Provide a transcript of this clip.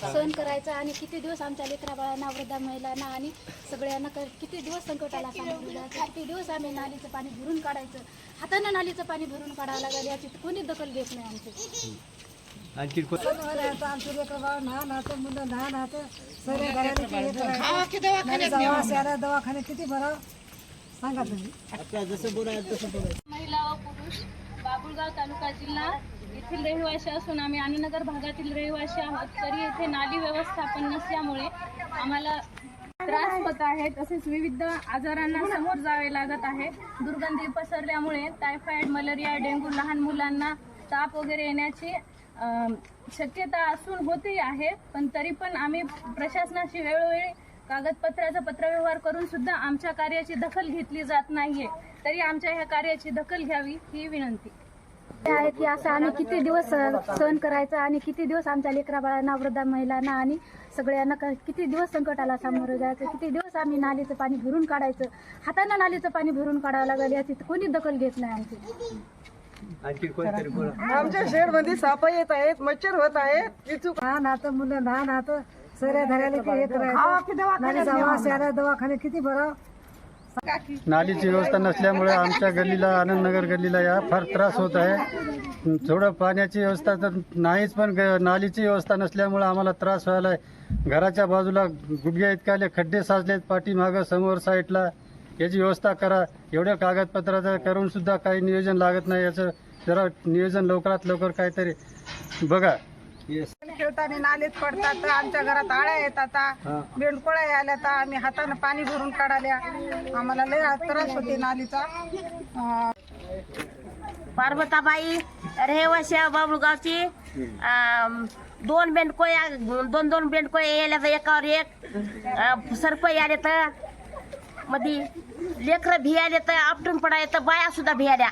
करायचं आणि किती दिवस आमच्या लेकरा बाळांना वृद्धा महिलांना आणि सगळ्यांना क- किती दिवस संकटाला सामोरं जायचं किती दिवस आम्ही नालीचं पाणी भरून काढायचं हातानं नालीचं पाणी भरून काढावं लागेल याची कोणी दखल घेत नाही आमची. आणखी कोण? आमचे लेकरं बाळ लहान होतं मुलं लहान होतं सगळ्या घराला ते हे करायचं. नाही जावा, शहरात दवाखाने किती बरं? सांगा तुम्ही. महिला व पुरुष बाबुळगाव तालुका जिल्हा येथील रहिवासी असून आम्ही आनंदनगर भागातील रहिवासी आहोत. तरी येथे नाली व्यवस्थापन नसल्यामुळे आम्हाला त्रास होत आहे. तसेच विविध आजारांना समोर जावे लागत आहे. दुर्गंधी पसरल्यामुळे टायफॉइड मलेरिया डेंग्यू लहान मुलांना ताप वगैरे येण्याची शक्यता असून होते आहे. पण तरी पण आम्ही प्रशासनाशी वेळोवेळी कागदपत्राचा पत्रव्यवहार करून सुद्धा आमच्या कार्याची दखल घेतली जात नाहीये. तरी आमच्या ह्या कार्याची दखल घ्यावी ही विनंती. आहे की असं आम्ही किती दिवस सहन करायचं आणि किती दिवस आमच्या लेकरा बाळांना वृद्धा महिलांना आणि सगळ्यांना किती दिवस संकटाला सामोरं जायचं किती दिवस आम्ही नालीचं पाणी भरून काढायचं हातानं नालीचं पाणी भरून काढावं लागेल याची कोणी दखल घेत नाही आमची. आणखी कोणतरी बोला. आमच्या शेडमध्ये साप येत आहेत मच्छर होत आहेत इचूक लहान मुलं लहान होतं सगळ्या घराला ते हे करायचं नाही जावा, शहरात दवाखाने किती बरं? नालीची व्यवस्था नसल्यामुळे आमच्या गल्लीला आनंदनगर गल्लीला या फार त्रास होत आहे. थोडं पाण्याची व्यवस्था तर नाहीच पण ग- नालीची व्यवस्था नसल्यामुळे आम्हाला त्रास व्हायला आहे घराच्या बाजूला गुडघ्या इतकाले खड्डे साचलेत पाठीमागं समोर साईडला. याची व्यवस्था करा. एवढ्या कागदपत्राचं करून सुद्धा काही नियोजन लागत नाही. याचं जरा नियोजन लवकरात लवकर काहीतरी बघा. खेळताना नालीत पडतात आमच्या घरात आळ्या येतात बेंडकोळ्या आल्या तर आम्ही हातानं पाणी भरून काढाल्या. आम्हाला लय त्रास होते नालीचा. पार्वताबाई रहिवाशी बाबुळगावची दोन बेंडकोया दोन दोन बेंडकोया यायला तर एकावर एक अं, सरपई आले तर मधी लेकरं भियाले तर आपटून पडाले तर बाया सुद्धा भियाल्या.